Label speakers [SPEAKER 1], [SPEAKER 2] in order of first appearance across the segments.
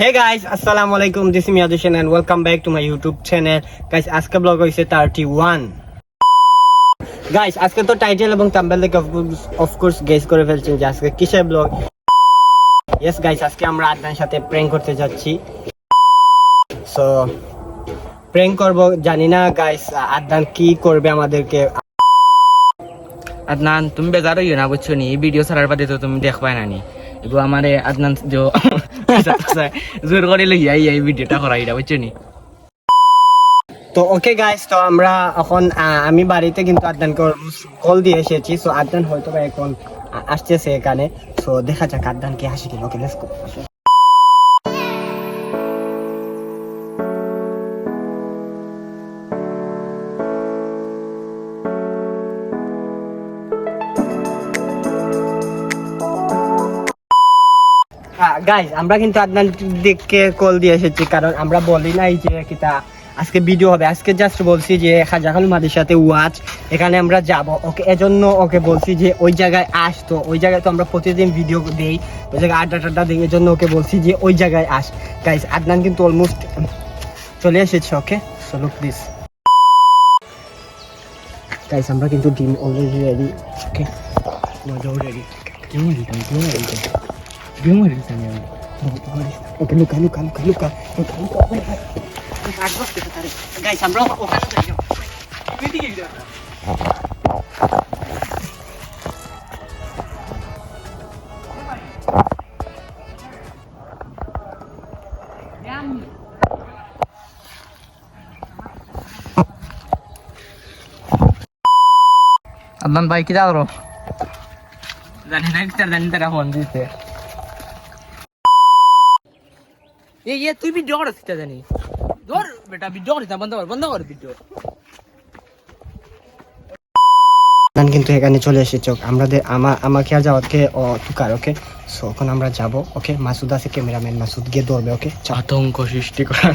[SPEAKER 1] Assalamu alaikum. This is Miyadushan and welcome back to my YouTube channel. Guys, আজকে blog হইছে 31. Guys আজকে তো title এবং thumbnail দেখে গেস করে ফেলছেন যে আজকে কিসের ব্লগ ইয়েস গাইস আজকে আমরা সাথে প্র্যাঙ্ক করতে যাচ্ছি সো প্র্যাঙ্ক করব জানি না গাইস আদনান কি করবে আমাদেরকে
[SPEAKER 2] আদনান তুমি বেজার হইও না বুঝছ নি ভিডিও ছাড়ার বাদে তো তুমি দেখবাই না নি এগো
[SPEAKER 1] তো ওকে গাইস তো আমরা এখন আমি বাড়িতে কিন্তু আদনানকে কল দিয়ে এসেছি সো আদনান হয়তো এখন আসতেছে এখানে সো দেখা যাক আদনান কি হাসি কিনা ওকে গাইস আমরা কিন্তু আদনান দিককে কল দিয়ে এসেছি, কারণ আমরা বলি নাই যে কিতা আজকে ভিডিও হবে। আজকে জাস্ট বলছি যে খাজাখাল মাদের সাথে ওয়াচ এখানে আমরা যাব। ওকে, এজন্য ওকে বলছি যে ওই জায়গায় আস তো। ওই জায়গায় তো আমরা প্রতিদিন ভিডিও দেই, ওই জায়গায় আড্ডা টাড্ডা দিই, এজন্য ওকে বলছি যে ওই জায়গায় আস। গাইস আদনান কিন্তু অলমোস্ট চলে এসেছে ওকে চলো প্লিজ গাইস আমরা কিন্তু ডিম অলরেডি রেডি ওকে মজাও রেডি ওকে লুকা লুকা লুকা লুকা লুকা লুকা গাইস আমরা ওখানে যাই
[SPEAKER 2] আদনান ভাই কি যাও জানি না কি জানি তারা ফোন দিতে এই এ তুই ভিডিও ভিডিও
[SPEAKER 1] গান কিন্তু এখানে চলে এসেছে আমাদের আমা আমাকে আর যাওয়াতকে ও তুকার ওকে? সো এখন আমরা যাব ওকে? মাসুদ আছে ক্যামেরাম্যান মাসুদ গিয়ে ধরবে ওকে?
[SPEAKER 2] আতঙ্ক সৃষ্টি করার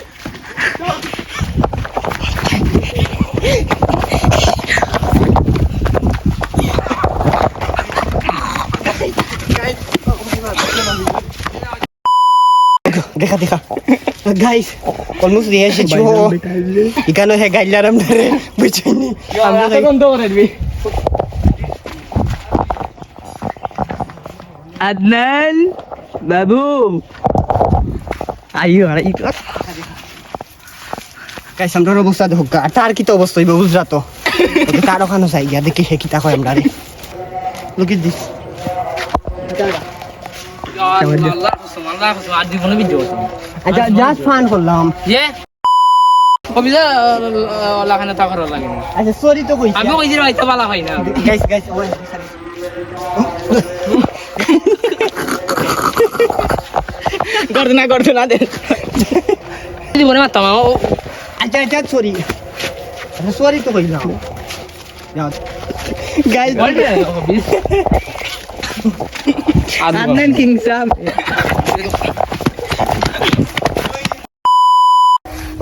[SPEAKER 1] দেখা দেখা। গাইস অলমোস্ট দিয়ে এসেছি ও। এখানে হে গাইলারাম ধরে বুঝছিনি আমরা তো
[SPEAKER 2] আদনান বাবু। আইও আর ই
[SPEAKER 1] গাইস আমরা অবস্থা দেখো তার কি তো অবস্থা হইবে বুঝরা তো তার ওখানে যাই গিয়া দেখি হে কিতা কয় আমরা রে লুক ইট দিস আচ্ছা জাস্ট ফান করলাম।
[SPEAKER 2] যে কবিতা লাখানে থাকার লাগে না।
[SPEAKER 1] আচ্ছা সরি তো কইছি।
[SPEAKER 2] আমি কইছি হয়তো বালা হয় না।
[SPEAKER 1] গাইস গাইস ওই
[SPEAKER 2] করতে না দে। জীবনে মারতাম
[SPEAKER 1] আচ্ছা আচ্ছা সরি আচ্ছা সরি তো কইলাম। গাইস কিং সাম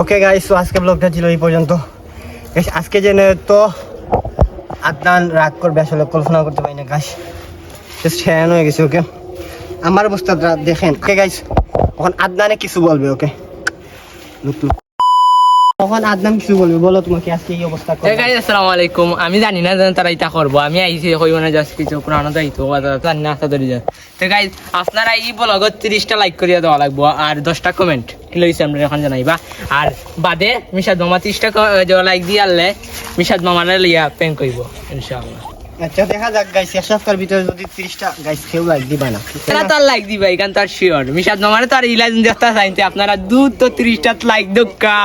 [SPEAKER 1] ওকে গাইস তো আজকে ব্লগটা ছিল এই পর্যন্ত। আজকে জেনে তো আদনান রাগ করবে, আসলে কল্পনা করতে পারি না জাস্ট হ্যান হয়ে গেছে ওকে আমার অবস্থাটা দেখেন। ওকে গাইস তখন আদনানে কিছু বলবে ওকে লুক লুক তখন আদনান কিছু বলবে? বলো তোমাকে আজকে এই অবস্থা
[SPEAKER 2] এ গাইস আসসালামু আলাইকুম আমি যেন তারা কইব লাগবো আর বাদে মিশাদ মামা ত্রিশটা লাইক দিয়ে আনলে মিশাদ মামারে লিয়া প্যান করব ইনশাআল্লাহ।
[SPEAKER 1] আচ্ছা দেখা যাক গাইস এক সপ্তাহের ভিতরে যদি তিরিশটা গাইস কেউ লাইক দিবা না।
[SPEAKER 2] তারা তার লাইক দিবা এখান তার শিওর মিশাদ মামারে তার ইলাজ দেখতে চাইতে আপনারা দু তো তিরিশটা লাইক দক্কা।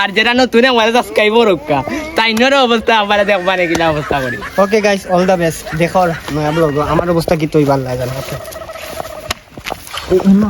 [SPEAKER 2] আর যেটা নতুন আমার সাবস্ক্রাইব রক্কা তাই অবস্থা? আমার দেখবা নাকি অবস্থা করি?
[SPEAKER 1] Okay guys all the best দেখো নয়া ব্লগ আমার অবস্থা কি তুই ভালো লাগে না ওকে অন্য